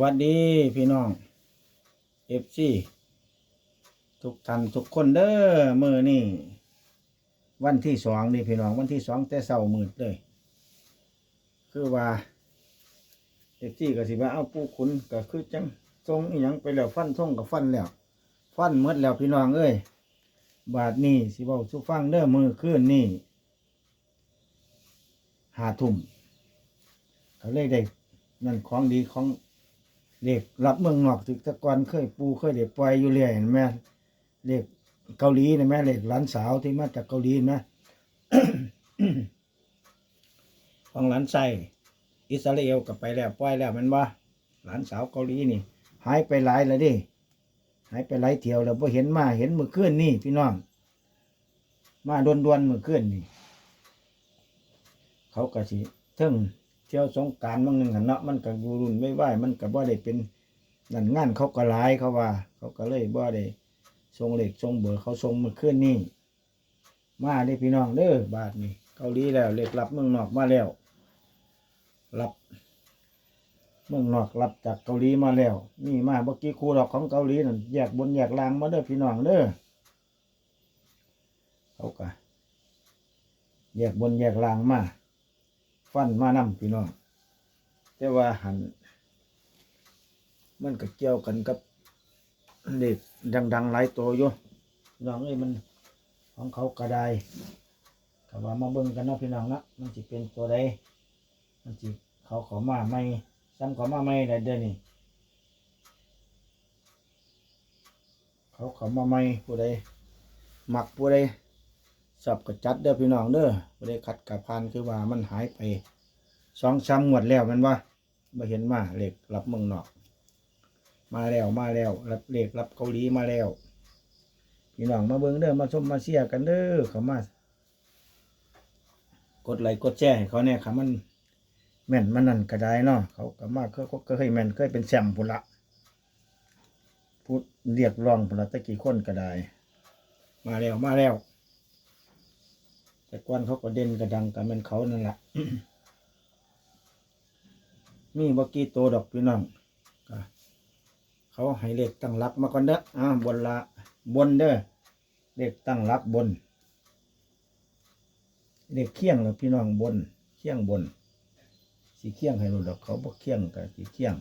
วัสดีพี่น้องเอฟซีทุกท่านทุกคนเด้อมือนี่วันที่สองนี่พี่น้องวันที่สองแต่เช้ามืดเลย คือว่าเอฟซีก็สิว่าเอาผู้คุณก็คือจังทรงอีหยังไปแล้วฟันทรงกับฟันแล้ว ฟันหมดแล้วพี่น้องเอ้ยบาทนี้สิเว้าสุฟังเด้อมือคืนนี่หาทุ่มเขาเลยได้นั่นของดีของ เด็กรับเมืองนอกถึกตะกอนเคยปูเคยเด็กปล่อยอยู่เรื่อยเห็นไหมเด็กเกาหลีนะแม่เด็กหลานสาวที่มาจากเกาหลีนะของหลานไส้อิสราเอลกลับไปแล้วปล่อยแล้วมันว่าหลานสาวเกาหลีนี่ หายไปหลายแล้วดิหายไปหลายเที่ยวแล้วพอเห็นมาเห็นมือขึ้นนี่พี่น้อง มาดวนดนๆมือขึ้นนี่ เขาก็สิเทิง ที่ยวสงการบางหนึ่งหันเนาะมันก็อยู่รุ่นไม่ไหวมันก็บ่ได้เป็นนั่นงานเขาก็หลายเขาว่า เขาก็เลยบ่ได้ส่งเหล็กส่งเบอร์เขาส่งมือขึ้นนี่ มาได้พี่น้องเด้อบาทนี่เกาหลีแล้วเหล็กรับเมืองนอกมาแล้วรับเมืองนอกรับจากเกาหลีมาแล้ว นี่มาเมื่อกี้ครูดอกของเกาหลีนั่นแยกบนแยกล่างมาเด้อพี่น้องเด้อเขาก็แยกบนแยกล่างมา ฟันมานำพี่น้องแต่ว่าหันมันก็เกี่ยวกันกับเด็กดังๆหลายตัวอยู่พี่น้องเอ้มันของเขากระไดก็ว่ามาเบิ่งกันเนาะพี่น้องนะมันจะเป็นตัวใดมันจะเขาขอมาไม่ซ้ำขามาไม่ได้เดนี้เขาขามาไม่ผู้ใดหมักผู้ใด สับกระจัดเด้อพี่น้องเด้อบ่ได้ขัดกับพานคือว่ามันหายไปสองซ้ำงวดแล้วมันว่ามาเห็นมาเหล็กรับเมืองนอก มาแล้วมาแล้ว รับเหล็กรับเกาหลีมาแล้ว พี่น้องมาเบิ่งเด้อมาชมมาเชียร์กันเด้อเขามากดไลค์กดแชร์ให้เขาเนี่ยค่ะมันแม่นมันนั่นก็ได้เนาะเขาก็มาเคยก็เคยแม่นเคยเป็นแชมพุละพูดเรียกร้องพุละตะกี้คนก็ได้มาแล้วมาแล้ว แต่กวนเขาก็เด่นกระดังกันเป็นเขานั่นแหละมีบกี่โตดอกพี่น้องก็เขาให้เลขตั้งหลักมาก่อนเด้ออ่าบนละบนเด้อเลขตั้งหลักบนเลขเคียงแล้วพี่น้องบนเคียงบนสีเคียงให้รู้ดอกเขาบอกเคียงกับสีเคียง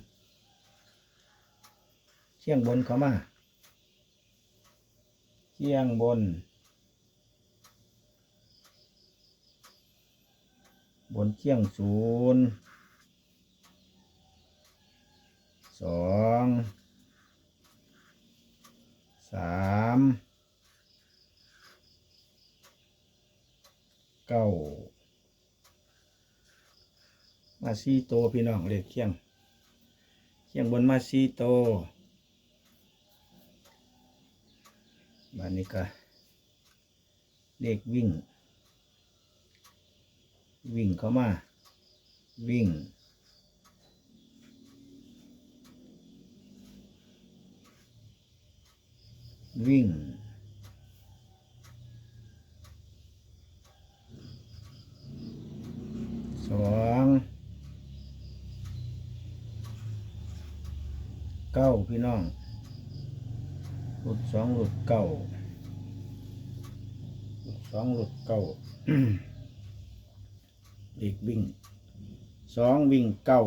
เคียงบนเขามาเคียงบน บนเชียงศูนย์สองสามเก้ามาซีโตพี่น้องเลขเชียงเชียงบนมาซีโตบานนี้ก็เลขวิ่ง วิ่งเข้ามา วิ่ง วิ่ง สองเก้าพี่น้องหลุดสองหลุดเก้าหลุดสองหลุดเก้า อีกวิ่งสองวิ่งเก้า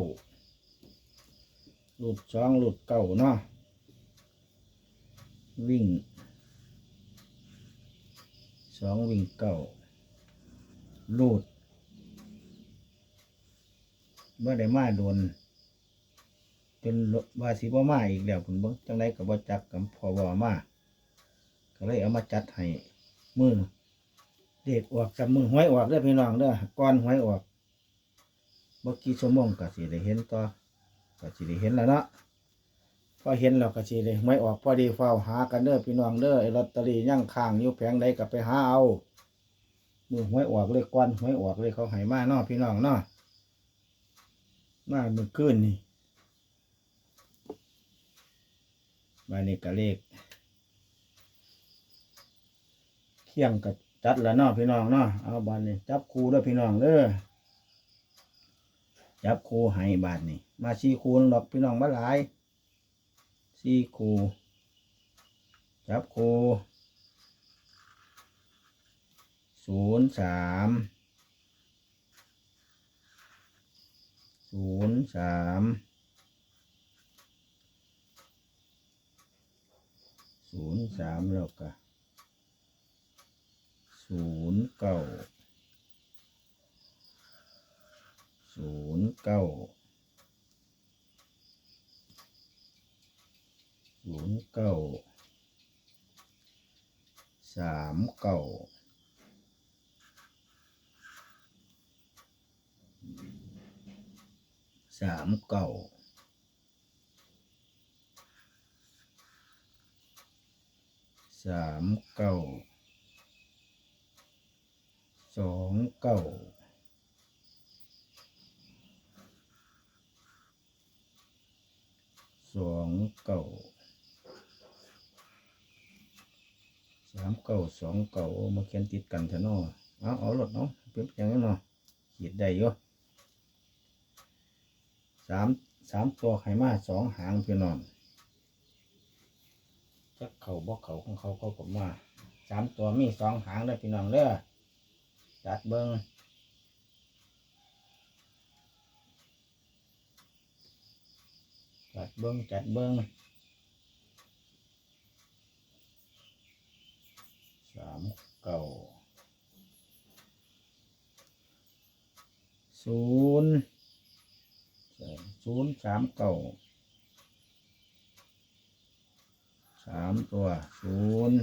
หลุดสองหลุดเก้าเนาะวิ่งสองวิ่งเก้าหลุดเมื่อได้มาโดนเป็นว่าสิบ่มาอีกแล้วคุณเบิ่งจังไดก็บ่จักกับพอบ่มาก็เลยเอามาจัดให้มือ เด็กออกกับมือหวยออกเด้อพี่น้องเด้อก่อนหวยออกเมื่อกี้ชั่วโมงก็สิได้เห็นต่อก็สิได้เห็นแล้วเนาะพอเห็นแล้วก็สิได้หวยออกพอดีเฝ้าหากันเด้อพี่น้องเด้อไอ้ลอตเตอรี่ย่างค้างอยู่แผงใดก็ไปหาเอามือหวยออกเลยก่อนหวยออกเลยเขาให้มาเนาะพี่น้องเนาะมาเมื่อคืนนี่มานี่ก็เลขเคียงกับ จัดแล้วเนาะพี่น้องเนาะเอาบานนี้จับคูด้อพี่น้องเด้อจับคูให้บาทนี่มาสี่คูนดอกพี่น้องมาหลายสี่คูจับคูศูนย์สามศูนย์สามศูนย์สามแล้วก็ ศูนย์เก้าศูนย์เก้าศูนย์เก้าสามเก้าสามเก้าสามเก้า สองเก้าสองเก้าสามเก้าสองเก้ามาเขียนติดกันเถอะเนาะเอาเอารถเนาะเป็นอย่างนั้นเนาะขีดได้อยู่สามสามตัวไข่มาสองหางเพี่น้องจักเข่าบอกเข่าของเขาเขาผมว่าสามตัวมีสองหางเลยพี่น้องเด้อ จัดเบิ้งจัดเบิ้งจัดเบิ้งสามเก้าศูนย์ศูนย์สามเก้าสามตัวศูนย์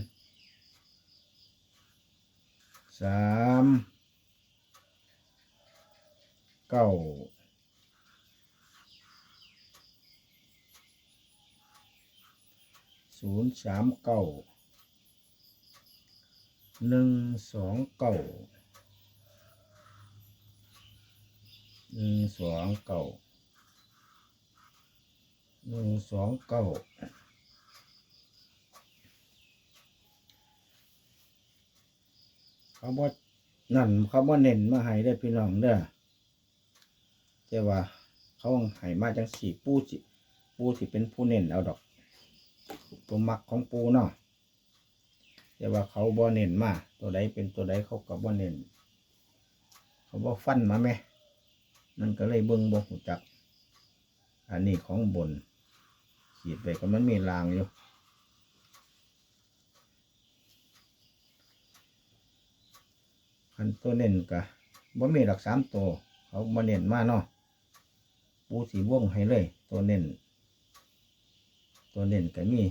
สาม เก้าศูนย์สามเก้าหนึ่งสองเก้าหนึ่งสองเก้าหนึ่งสองเก้าเขาบ่นั่นเขาบ่เน้นมาให้ได้พี่น้องเด้อ แต่ว่าเขาให้มาจังสี่ปูสิปูสิเป็นผู้เน้นเอาดอก ตัวมักของปูเนาะแต่ว่าเขาบ่เน้นมาตัวใดเป็นตัวใดเขาก็บ่เน้นเขาบ่ฟันมาไหมนั่นก็เลยเบิ่งบ่หูจัก อันนี้ของบนขีดไปก็มันมีรางอยู่คันตัวเน้นก็บ่มีหลักสามตัวเขาบ่เน้นมาเนาะ ปูสีวงให้เลย ตัวเน้น ตัวเน้นก็มี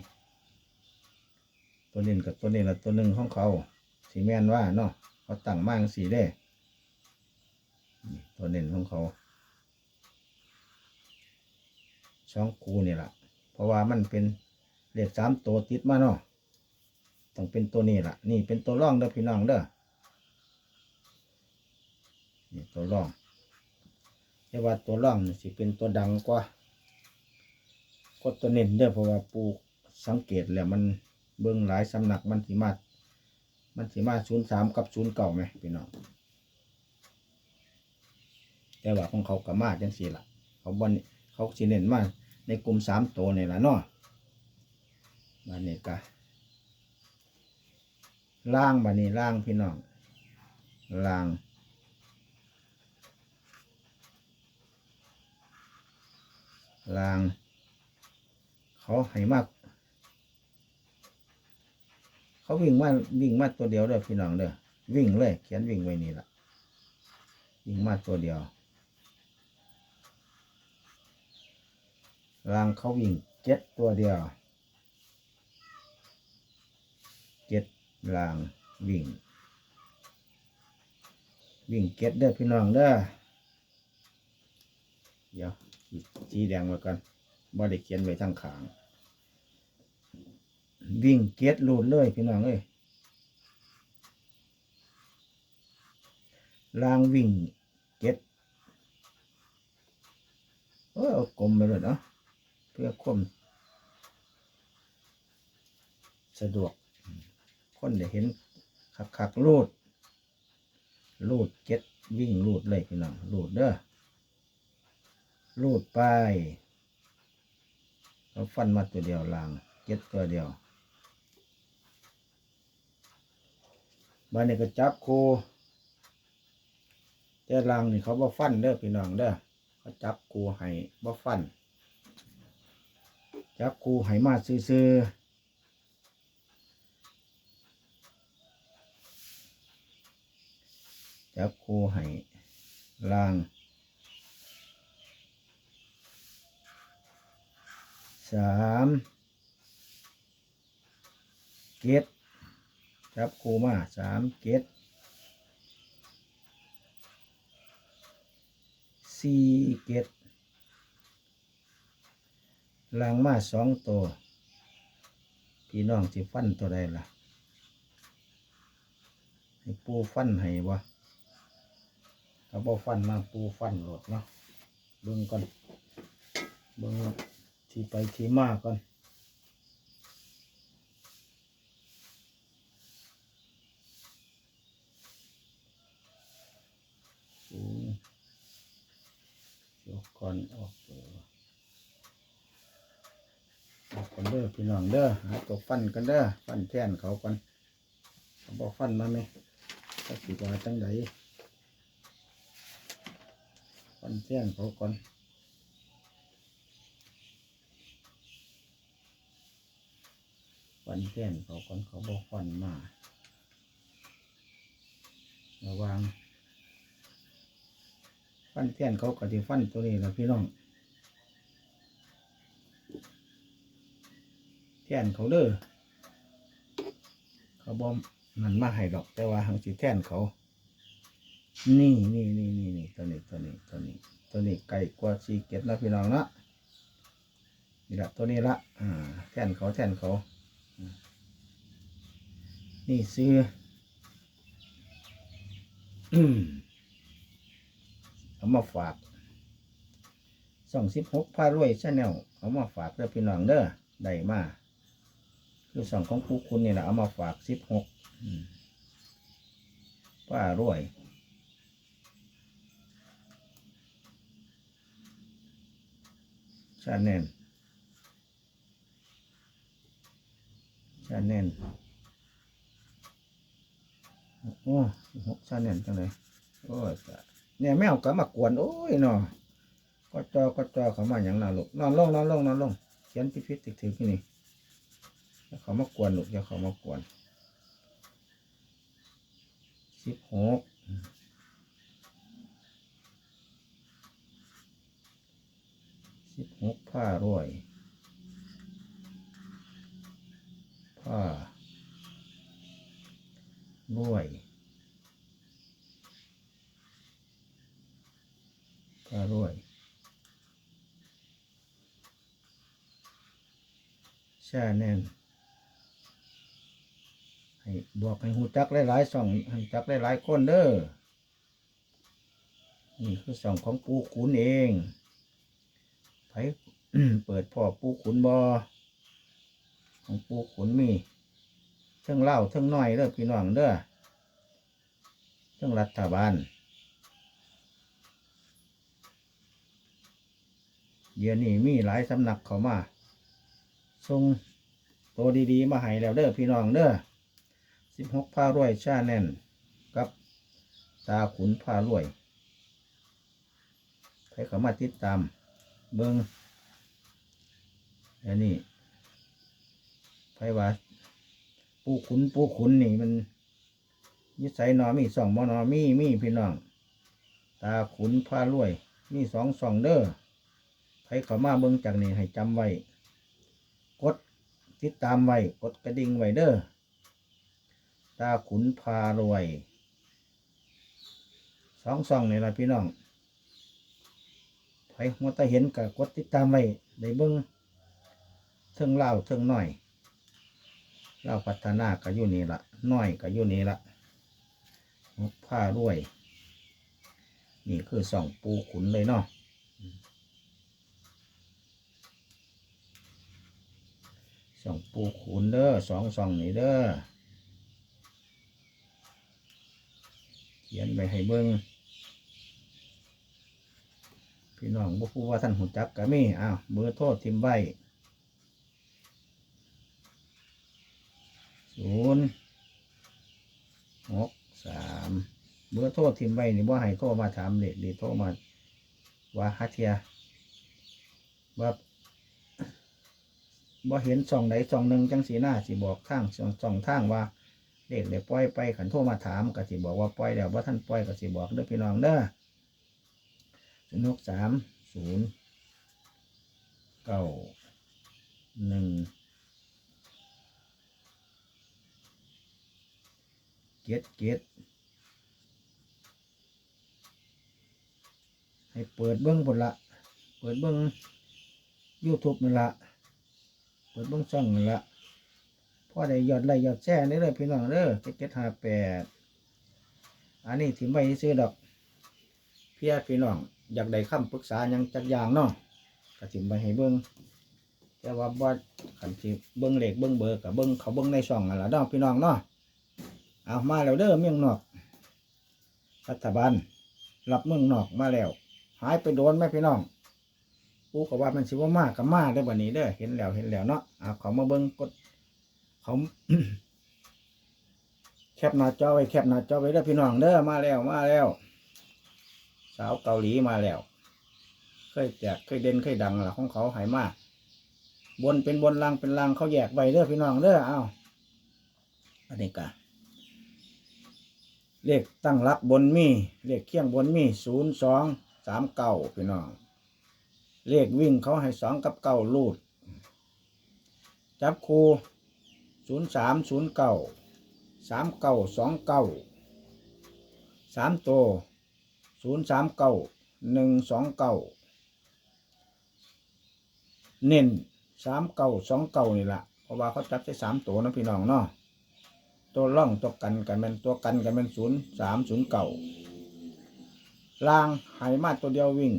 ตัวเน้นกับตัวเนี้ละตัวหนึ่งของเขาสีแมนว่าเนาะเขาตั้งมางสีได้ตัวเน้นของเขาช่องคูนี่แหละเพราะว่ามันเป็นเลขสามตัวติดมาเนาะต้องเป็นตัวนี้ล่ะ นี่เป็นตัวร่องเด้อพี่น้องเด้อนี่ตัวร่อง แต่ว่าตัวร่องนี่สิเป็นตัวดังกว่าก็ตัวเน้นเด้อเพราะว่าปูสังเกตแล้วมันเบิ่งหลายสำนักมันสิมามันสิมาศูนย์สามกับศูนย์เก่าไหมพี่น้องแต่ว่าของเขากับมาจังสี่ละเขาบนเขาสิเน้นมาในกลุ่มสามตัวนี่ละเนาะบานนี้กะล่างบานนี้ล่างพี่น้องล่าง ล่าง เขาให้มาก เขาวิ่งมาวิ่งมาตัวเดียวเด้อพี่น้องเด้อวิ่งเลยเขียนวิ่งไว้นี่ละวิ่งมาตัวเดียวรางเขาวิ่งเจ็ดตัวเดียวเจ็ดรางวิ่ง วิ่งเก็ดเด้อพี่น้องเด้อเดี๋ยว สีแดงไว้ก่อนบ่ได้เขียนไว้ทางขาง วิ่งเก็ดลูดเลยพี่น้องเอ้ยลางวิ่งเก็ดเออเอากลมไปเลยเนาะเพื่อความสะดวก คนได้เห็นคักคักๆลูดลูดเก็ดวิ่งลูดเลยพี่น้องลูดเด้อ รูดไปเขาฟันมาตัวเดียวลางเก็ดตัวเดียวบ้านนี้ก็จับคแต่ลางนี่เขาบ่ฟันเด้อพี่น้องเด้อเขาจับคูให้บ่ฟัน จับคูให้มาซื่อๆจับคูให้ลาง สามเกตจับครูมาสามเกตสี่เกตลังมาสองตัวพี่น้องสิฟันตัวใดล่ะ ให้ปูฟันให้บ่ถ้าบ่ฟันมาปูฟันโหลดเนาะเบิ่งก่อนเบิ่ง ที่ไปที่มาก่อนยกก่อนออกออออกกันเด้อพี่น้องเด้อหาตัวฟันกันเด้อฟันแท่นเขาก่อนเขาบอกฟันมาไหมก็สิว่าจังไดฟันแท่นเขาก่อน ฟันแท่นเขาก่อนเขาบอกฟันมาระวังฟันแท่นเขาก็ที่ฟันตัวนี้นะพี่น้องแท่นเขาเด้อเขาบอมมันมาให้ดอก แต่ว่าหังสิแท่นเขา นี่นี่นี่นี่นี่ตัวนี้ตัวนี้ตัวนี้ ตัวนี้ไก่กว่าสีเก็ดนะพี่น้องนะนี่ละตัวนี้ละอ่าแท่นเขาแท่นเขา นี่ซื้อเอามาฝากสองสิบหกพารวยชาแนลเอามาฝากเด้อพี่น้องเด้อได้มาคือสองของผู้คุณนี่แหละเอามาฝากสิบหกป้ารวยชาแนลชาแนล โอ้หกชาแนลจังเลยโอ้ยจ้ะเนี่ยแมวก็มากวนโอ้ยเนาะก็จอก็จอเขามาอย่างน่าลูกนอนลงนอนลงนอนลงเขียนพิพิธติดถือที่นี่เขามากวนลูกอย่าเขามากวนสิบหกสิบหกผ้ารวยผ้า รวยผ้ารวย ชาแนนให้บอกให้หูจักหลายๆส่องให้หูจักหลายๆคนเด้อนี่คือส่องของปูขุนเองไผเปิดพ่อปูขุนบอของปูขุนมี เทิงเล่าเทิงน้อยเด้อพี่น้องเด้อเทิงรัฐบาลเดี๋ยวนี้มีหลายสำนักเขามาส่งตัวดีๆ มาให้แล้วเด้อพี่น้องเด้อสิบหกผ้ารวยชาแน่นกับตาขุนผ้ารวยใครเขามาติดตามเบิงอันนี้ไผว่า ปูขุนปูขุนนี่มันยิสัยนอมีสองมอนอมีมีพี่น้อง ตาขุนผ้ารวย มีสองสองเด้อใครเข้ามาเบิ่งจากนี้ให้จำไว้ กดติดตามไว้ กดกระดิ่งไว้เด้อ ตาขุนพารวย สองสองนี่ละพี่น้องไผหัวตาเห็นกับกดติดตามไว้ได้เบิ่งเทิงเล่าเทิงน้อย เล่าพัฒนาก็อยู่นี่ละน้อยก็อยู่นี่ละผ้ารวย นี่คือสองปูขุนเลยเนาะสองปูขุนเด้อสองสองนี่เด้อเขียนไปให้เบิ้งพี่น้องบ่พูดว่าท่านหูจักก็มีอ้าวเบอร์โทรทิมไว้ศูนย์หกสาม เบอร์โทรทิมไว้นี่บ่ให้โทรมาถามเด็ดหรือโทรมาว่าฮัทเทียว่าบ่เห็นช่องใดช่องหนึ่งจังสีหน้าสิบอกทางช่องช่องทางว่าเด็กเดี๋ยวปล่อยไปขันโทรมาถามก็สิบอกว่าปล่อยแล้วว่าท่านปล่อยก็สิบอกเด้อพี่น้องเด้อศูนย์หกสามศูนย์เก้าหนึ่งเก็ดเก็ด ให้เปิดเบิ้องผลละเปิดเบิ้องยูทูบนั่นละเปิดเบิ้องช่องนั่นละพ่อได้ยอดไลค์ยอดแชร์นี่เลยพี่น้องเด้อเจ็ดเจ็ดห้าแปดอันนี้ถิ่มไว้ซื้อดอก เพี่พี่น้องอยากได้คำปรึกษายังจักอย่างเนาะก็สิไปให้เบิ่งแต่ว่าบ่ขันสิเบิ่งเหลขเบิ่งเบอร์กับเบิ่งเขาเบิ่งในช่องนั่นล่ะเนพี่น้องเนาะเอามาแล้วเด้อเมืองนอก รัฐบาลรับเมืองนอกมาแล้ว หายไปโดนไหมพี่น้องปูก็ว่ามันสิว่ามากับมาได้บัดนี้เด้อเห็นแล้วเห็นแล้วเนาะเอาเขามาเบิ่งกดเขาแคปหน้าจอไว้แคปหน้าจอไว้เด้อพี่น้องเด้อมาแล้วมาแล้ว สาวเกาหลีมาแล้ว เคยแจกเคยเด่นเคยดังล่ะของเขาหายมากบนเป็นบนล่างเป็นล่างเขาแยกไว้เด้อพี่น้องเด้อเอาอันนี้กะเลขตั้งรักบนมีเลขเคียงบนมีศูนย์สอง สามเก้าพี่น้อง เลขวิ่งเขาให้สองกับเก้าลูด จับคูศูนย์สามศูนย์เก้าสามเก้าสองเก้าสามโตศูนย์สามเก้าหนึ่งสองเก้าเน้นสามเก้าสองเก้านี่แหละเพราะว่าเขาจับได้สามตัวนะพี่น้องเนาะตัวล่องตัวกันกันเป็นตัวกันกันเป็นศูนย์สามศูนย์เก้า ลางไหมาตัวเดียววิ่ง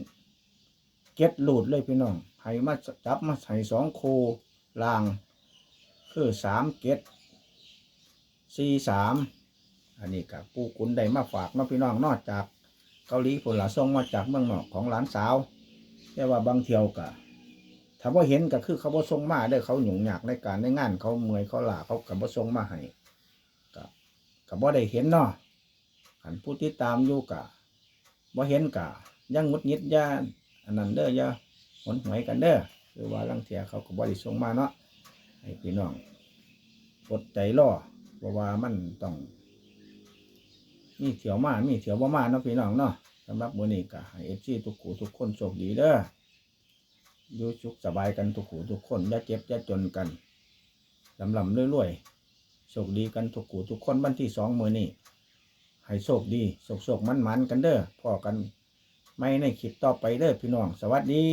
เก็ตหลุดเลยพี่น้องไหมาจับมาใส่สองโคลาง คือสามเก็ตสี่สามอันนี้กับปูกุนได้มาฝากน้องพี่น้องนอกจากเกาหลีผลละส่งมาจากเมืองนอกของหลานสาวแต่ว่าบางเที่ยวกะถ้าว่าเห็นก็คือเขาบ่ส่งมาเด้เขาหยุ่งยากในการในงานเขาเมื่อยเขาลาเขากับบ่ส่งมาให้ก็กับบ่ได้เห็นเนาะขันผู้ที่ตามอยู่กะ บ่เห็นกะยังงุดงิดย่าอันนั้นเด้อย่าหนหวยกันเด้อคือว่าลังเทียเขาก็บ่ได้ส่งมาเนาะให้พี่น้องอดใจรอเพราะว่ามันต้อง มีเถียวมามีเถียวบ่มาเนาะพี่น้องเนาะสำหรับมื้อนี้ก็ให้ FC ทุกขูทุกคนโชคดีเด้ออยู่สุขสบายกันทุกขูทุกคนอย่าเจ็บอย่าจนกันลำลำรวยๆโชคดีกันทุกขูทุกคนวันที่สองมื้อนี้ ให้โชคดีโชคโชคมันมันๆกันเด้อพอกันไม่ในคลิปต่อไปเด้อพี่น้อง สวัสดี